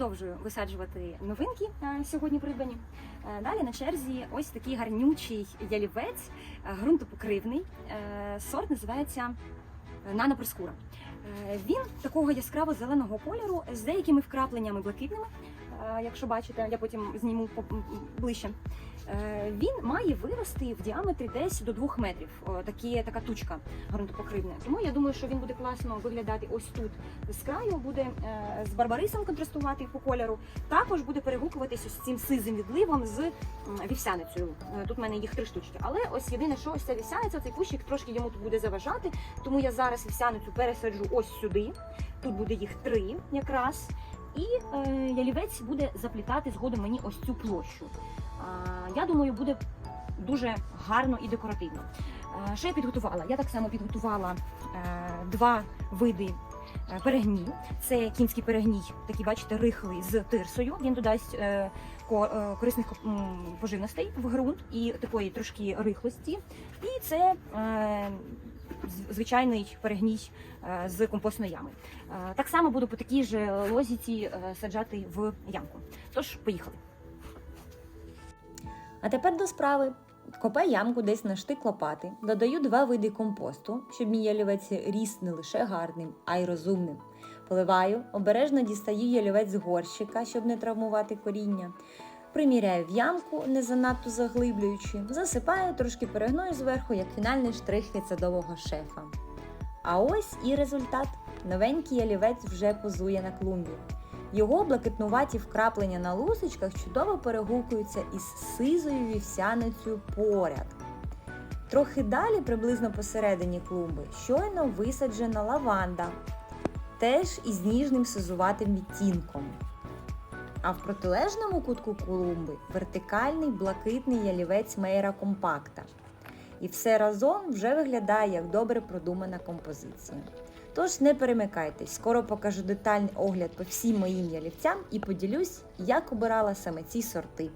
продовжую висаджувати новинки е, сьогодні придбані. Е, Далі на черзі ось такий гарнючий ялівець, е, ґрунтопокривний. Сорт називається Нано Проскура. Е, Він такого яскраво зеленого кольору з деякими вкрапленнями блакитними. Якщо бачите, я потім зніму ближче. Е, Він має вирости в діаметрі десь до 2 метрів. Такі, така тучка ґрунтопокривна. Тому я думаю, що він буде класно виглядати ось тут з краю, буде е, з барбарисом контрастувати по кольору. Також буде перегукуватись ось цим сизим відливом з вівсяницею. Е, Тут в мене їх три штучки. Але ось єдине, що ось ця вівсяниця, цей кущик трошки йому тут буде заважати. Тому я зараз вівсяницю пересаджу ось сюди. Тут буде їх три якраз. І е, ялівець буде заплітати згодом мені ось цю площу. А, я думаю, буде дуже гарно і декоративно. Е, Що я підготувала? Я так само підготувала е, два види е, перегній. Це кінський перегній, такий, бачите, рихлий з тирсою. Він додасть е, е, корисних поживностей в ґрунт і такої трошки рихлості. І це е, звичайний перегній е, з компостної ями. Е, Так само буду по такій же лозіці е, саджати в ямку. Тож, поїхали. А тепер до справи. Копаю ямку десь на штик лопати, додаю два види компосту, щоб мій ялівець ріс не лише гарним, а й розумним. Поливаю, обережно дістаю ялівець з горщика, щоб не травмувати коріння. Приміряю в ямку, не занадто заглиблюючи, засипаю, трошки перегною зверху, як фінальний штрих від садового шефа. А ось і результат. Новенький ялівець вже позує на клумбі. Його блакитнуваті вкраплення на лусочках чудово перегукуються із сизою вівсяницею поряд. Трохи далі, приблизно посередині клумби, щойно висаджена лаванда, теж із ніжним сизуватим відтінком. А в протилежному кутку клумби вертикальний блакитний ялівець мейра компакта. І все разом вже виглядає як добре продумана композиція. Тож не перемикайтесь, скоро покажу детальний огляд по всім моїм ялівцям і поділюсь, як обирала саме ці сорти.